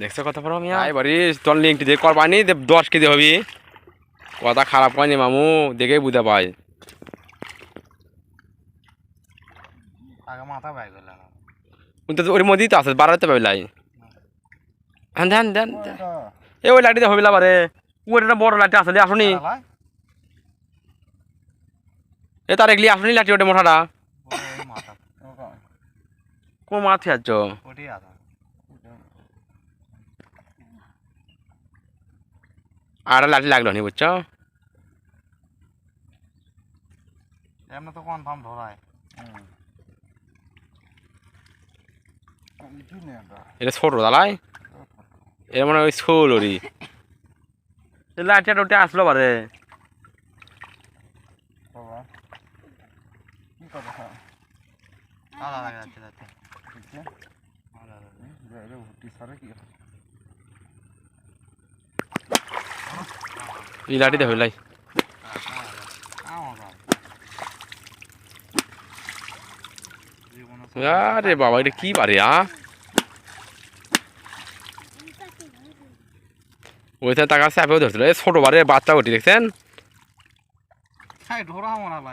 দেখছ কথা বলো মিয়া? এবারে তোর লিঙ্কটি দিয়ে করবানি দশ কেজি হবি। কথা খারাপ কয়নি মামু দেখেই বুঝতে পাই। আগে মাথা ওর মধ্যেই তো আছে বাড়াতে হ্যাঁ দেন দেন দেন। এ ওই লাঠিতে হবিলা বারে। ওইটা বড় লাঠি আসুনি। এ তার এগলি আসুনি লাঠি ওটা মোটাটা। মাথা। কোন মাথি আছ ওটি আছে আর লাঠি লাগল নি বুঝছ? এমনি তো কনফার্ম ধরায়। এটা ছোট দালাই এর মানে লাঠিটা ওটা আসলো বারে। বাবা কি কথা? আলাদা লাগে যাচ্ছে যাচ্ছে আলাদা। ভর্তি সারে কি এই আমার বাবা। জীবনে আরে বাবা এটা কি পারে আ? ওইখানে টাকা চাপেও ধরছিল এই ছোট বারে বাচ্চা ওটি দেখছেন?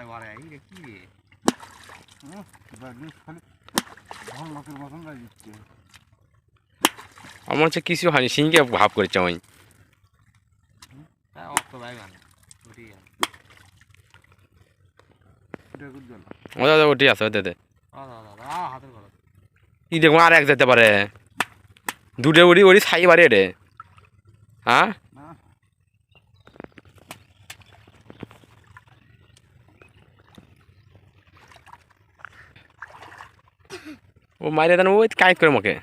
বারে আমার হচ্ছে কিছু হয়নি সিংকে ভাব করেছে আমি। ওটি ওটা আছে ওতে ই দেখব আর এক যেতে পারে। দুটো উড়ি উড়ি ছাই বাড়ি রে হ্যাঁ। ও মাইরে দেন ওই কাইট করে মুখে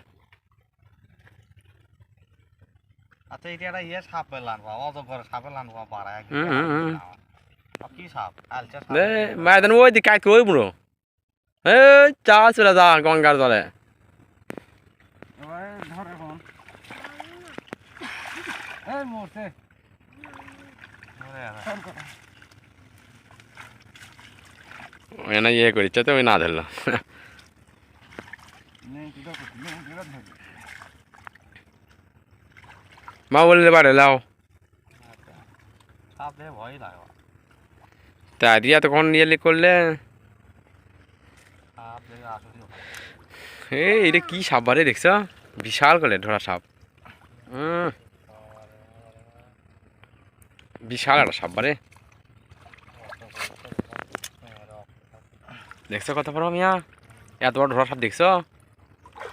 আচ্ছা এটা একটা ইয়ে সাপ লান হুম, হুম, হুম। কি সাপ? আলচা সাপ। ওই দিকে কাইট ওই বুড়ো। এ চা চলে যা গঙ্গার জলে। ধর এখন। এই মরছে। এনে ইয়ে করিচ্ছে তো ওই না ধরলো। মা বললে বাড়ে লাও সাপ দেখে ভয় লাগে তা রিয়া তখন ইয়ে করলে সাপ দেখে আসলে এই এটা কি সাপ দেখছ বিশাল করে ধরা সাপ বিশাল একটা সাপ বারে দেখছ কত মিয়া এত ধরা সাপ দেখছ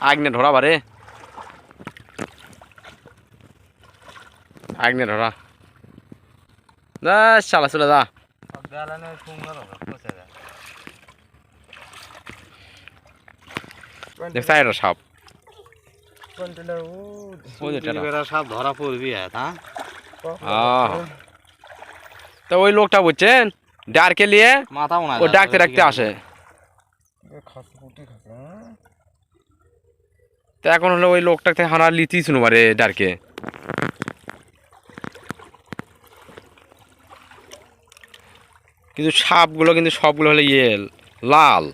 আগনে ধরা বারে আগনে ধরা। দা চালা যা। সাপ। তো ওই লোকটা বুঝছেন? ডারকে নিয়ে ও ডাকতে ডাকতে আসে। তো এখন হলো ওই লোকটাকে হারা লিতি শুনো বারে ডারকে। কিন্তু সাপগুলো কিন্তু সবগুলো হলো ইয়ে লাল।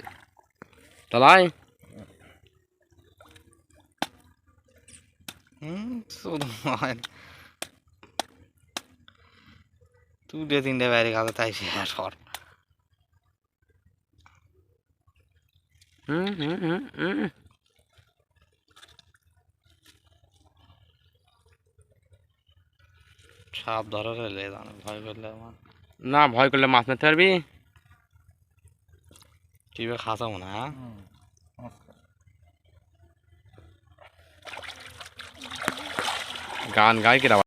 শুধু হয় তিনটে বাইরে কাছে তাই সে সর। হুম হুম হুম হুম। সাপ ধরে ভয় করলে আমার। না ভয় করলে মাছ মারতে পারবি? টিপে খাসাবো না? গান গায় কিরা?